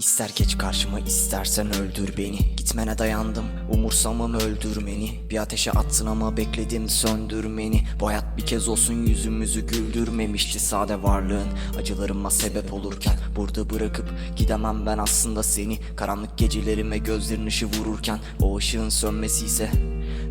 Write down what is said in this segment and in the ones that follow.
İster geç karşıma istersen öldür beni. Gitmene dayandım umursamam öldürmeni Bir ateşe attın ama bekledim söndürmeni Bu hayat bir kez olsun yüzümüzü güldürmemişti Sade varlığın. Acılarıma sebep olurken Burada bırakıp gidemem ben aslında seni. Karanlık gecelerime gözlerin ışığı vururken O ışığın sönmesi ise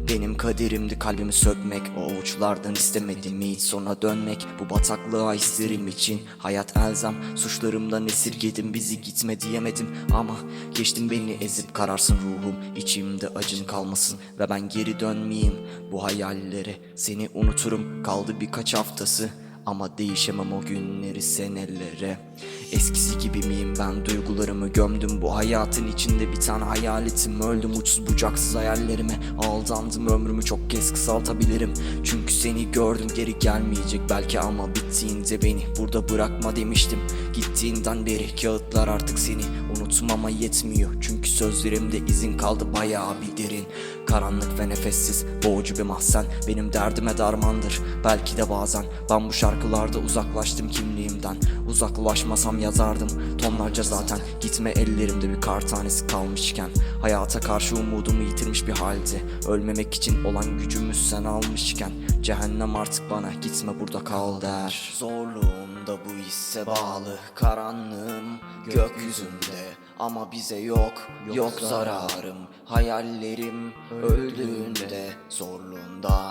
benim kaderimdi kalbimi sökmek. O avuçlardan istemedim hiç sonra dönmek. Bu bataklığa isterim için. Hayat elzem. Suçlarımdan esirgedim. Bizi gitme diyemedim. Ama Geçtin beni ezip kararsın ruhum. İçimde acın kalmasın Ve ben geri dönmeyeyim. Bu hayallere Seni unuturum. Kaldı birkaç haftası. Ama değişemem o günleri senelere Eskisi gibi miyim ben? Duygularımı gömdüm. Bu hayatın içinde bir tane hayaletim. Öldüm uçsuz bucaksız hayallerime. Aldandım ömrümü çok kez kısaltabilirim. Çünkü seni gördüm geri gelmeyecek belki ama bittiğinde beni Burada bırakma demiştim. Gittiğinden beri kağıtlar artık seni Unutmama yetmiyor. Çünkü sözlerimde izin kaldı bayağı bir derin. Karanlık ve nefessiz boğucu bir mahzen. Benim derdime darmandır. Belki de bazen Ben bu şarkılarda uzaklaştım kimliğimden Uzaklaşmasam yazardım tonlarca zaten. Gitme ellerimde bir kar tanesi kalmışken. Hayata karşı umudumu yitirmiş bir halde. Ölmemek için olan gücümü sen almışken. Cehennem artık bana gitme burada kal der. Zorluğum da bu hisse bağlı. Karanlığım gökyüzünde. Ama bize yok, yok zararım. Hayallerim öldüğünde. Zorluğunda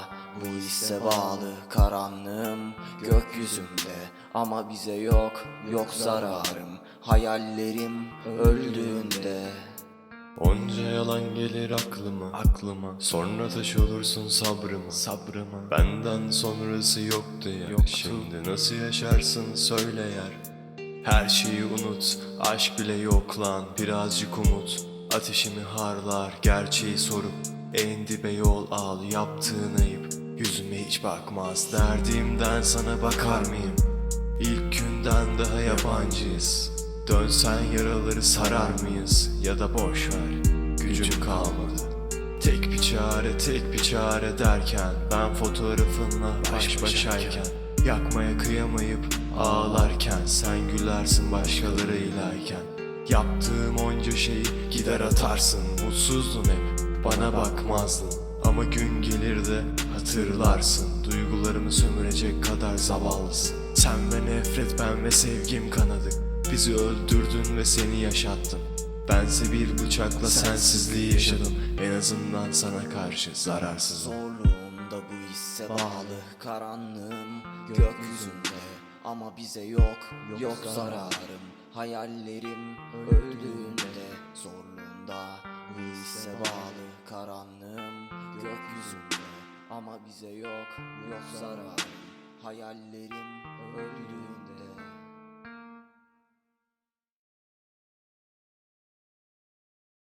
hisse bağlı Karanlığım gökyüzünde. Ama bize yok, yok zararım. Hayallerim öldüğünde. Onca yalan gelir aklıma aklıma. Sonra taş olursun sabrıma sabrıma. Benden sonrası yoktu ya. Şimdi nasıl yaşarsın söyle yer Her şeyi unut aşk bile yok lan Birazcık umut Ateşimi harlar gerçeği sorup. En dibe yol al yaptığın ayıp Yüzüme hiç bakmaz Derdimden sana bakar mıyım? İlk günden daha yabancıyız. Dönsen yaraları sarar mıyız? Ya da boş ver Gücüm kalmadı. Tek bir çare tek bir çare derken Ben fotoğrafınla baş başayken. Yakmaya kıyamayıp ağlarken Sen gülersin başkalarıylayken Yaptığım onca şeyi gider atarsın Mutsuzdun hep bana bakmazdın. Ama gün gelir de hatırlarsın. Duygularımı sömürecek kadar zavallısın. Sen ve nefret ben ve sevgim kanadık Bizi öldürdün ve seni yaşattım. Bense bir bıçakla sensizliği yaşadım. En azından sana karşı zararsız Zorluğumda bu hisse bağlı Karanlığım gökyüzünde. Ama bize yok, yok zararım. Hayallerim öldüğünde. Zorluğunda bu hisse bağlı Ama bize yok, yok zararım Hayallerim